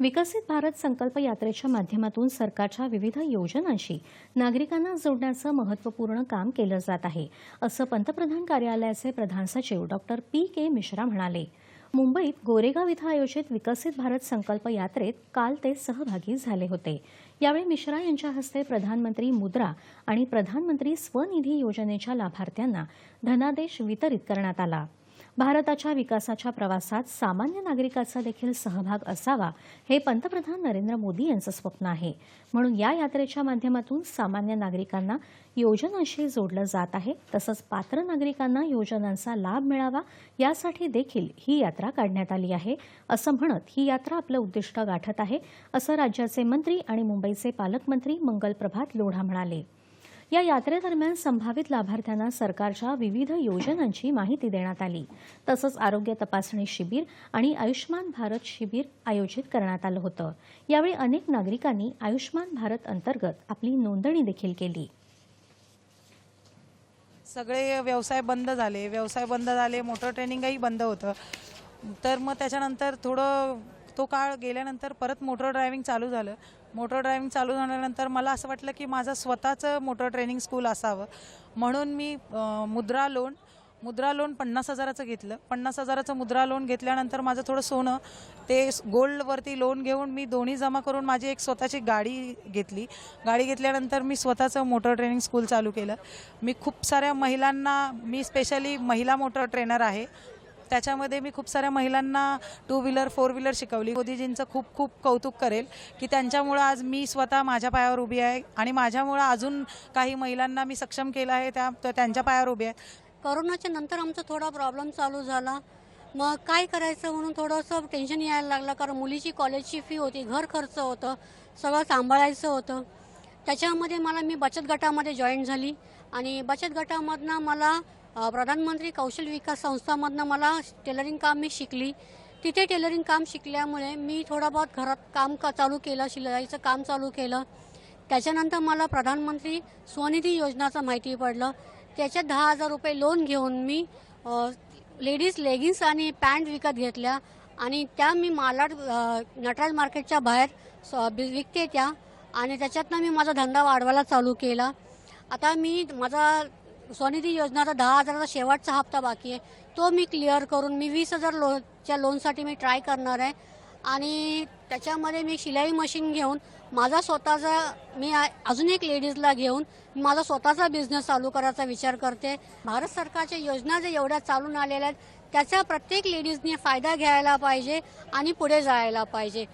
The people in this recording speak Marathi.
विकसित भारत संकल्प यात्रेच्या माध्यमातून सरकारच्या विविध योजनांशी नागरिकांना जोडण्याचं महत्त्वपूर्ण काम केलं जात आहे असं पंतप्रधान कार्यालयाचे प्रधान सचिव डॉक्टर पी. के. मिश्रा म्हणाले. मुंबईत गोरेगाव इथं आयोजित विकसित भारत संकल्प यात्रेत काल ते सहभागी झाले होते. यावेळी मिश्रा यांच्या हस्ते प्रधानमंत्री मुद्रा आणि प्रधानमंत्री स्वनिधी योजनेच्या लाभार्थ्यांना धनादेश वितरित करण्यात आला. भारताच्या विकासाच्या प्रवासात सामान्य नागरिकाचा देखील सहभाग असावा हे पंतप्रधान नरेंद्र मोदी यांचं स्वप्न आहे. म्हणून या यात्रेच्या माध्यमातून सामान्य नागरिकांना योजनांशी जोडलं जात आहे. तसंच पात्र नागरिकांना योजनांचा लाभ मिळावा यासाठी देखील ही यात्रा काढण्यात आली आहे. असं म्हणत ही यात्रा आपलं उद्दिष्ट गाठत आहे असं राज्याचे मंत्री आणि मुंबईचे पालकमंत्री मंगल प्रभात लोढा म्हणाले. या यात्रेदरम्यान संभावित लाभार्थ्यांना सरकारच्या विविध योजनांची माहिती देण्यात आली. तसंच आरोग्य तपासणी शिबिर आणि आयुष्मान भारत शिबिर आयोजित करण्यात आलं होतं. यावेळी अनेक नागरिकांनी आयुष्मान भारत अंतर्गत आपली नोंदणी देखील केली. सगळे व्यवसाय बंद झाले. व्यवसाय बंद झाले मोटर ट्रेनिंगही बंद होतं. तर मग त्याच्यानंतर थोडं तो काळ गेल्यानंतर परत मोटर ड्रायव्हिंग चालू झालं. मोटर ड्रायव्हिंग चालू झाल्यानंतर मला असं वाटलं की माझं स्वतःचं मोटर ट्रेनिंग स्कूल असावं. म्हणून मी मुद्रा लोन मुद्रा लोन पन्नास हजाराचं घेतलं. पन्नास हजाराचं मुद्रा लोन घेतल्यानंतर माझं थोडं सोनं ते गोल्डवरती लोन घेऊन मी दोन्ही जमा करून माझी एक स्वतःची गाडी घेतली. गाडी घेतल्यानंतर मी स्वतःचं मोटर ट्रेनिंग स्कूल चालू केलं. मी खूप साऱ्या महिलांना मी स्पेशली महिला मोटर ट्रेनर आहे. त्याच्यामध्ये मी खूप साऱ्या महिलांना टू व्हीलर फोर व्हीलर शिकवली. मोदीजींचं खूप खूप कौतुक करेल की त्यांच्यामुळं आज मी स्वतः माझ्या पायावर उभी आहे आणि माझ्यामुळं अजून काही महिलांना मी सक्षम केलं आहे त्या त्यांच्या पायावर उभी आहे. करोनाच्या नंतर आमचा थोडा प्रॉब्लेम चालू झाला. मग काय करायचं म्हणून थोडंसं टेन्शन यायला लागलं कारण मुलीची कॉलेजची फी होती घर खर्च होतं सगळं सांभाळायचं होतं. त्याच्यामध्ये मला मी बचत गटामध्ये जॉईन झाली आणि बचत गटामधनं मला प्रधानमंत्री कौशल विकास संस्थामधनं मला टेलरिंग काम मी शिकली. तिथे टेलरिंग काम शिकल्यामुळे मी थोडा बहुत घरात काम का चालू केलं शिलाईचं काम चालू केलं. त्याच्यानंतर मला प्रधानमंत्री स्वनिधी योजनाचं माहिती पडलं. त्याच्यात दहा हजार रुपये लोन घेऊन मी लेडीज लेगिन्स आणि पॅन्ट विकत घेतल्या आणि त्या मी मालाड नटराज मार्केटच्या बाहेर स- विकते त्या आणि त्याच्यातनं मी माझा धंदा वाढवायला चालू केला. आता मी माझा स्वनिधी योजनाचा दहा हजाराचा शेवटचा हप्ता बाकी आहे. तो मी क्लिअर करून मी वीस हजार लोनच्या लोनसाठी मी ट्राय करणार आहे. आणि त्याच्यामध्ये मी शिलाई मशीन घेऊन माझा स्वतःचा मी अजून एक लेडीजला घेऊन माझा स्वतःचा बिझनेस चालू करायचा विचार करते. भारत सरकारच्या योजना ज्या एवढ्या चालून आलेल्या आहेत त्याचा प्रत्येक लेडीजने फायदा घ्यायला पाहिजे आणि पुढे जायला पाहिजे.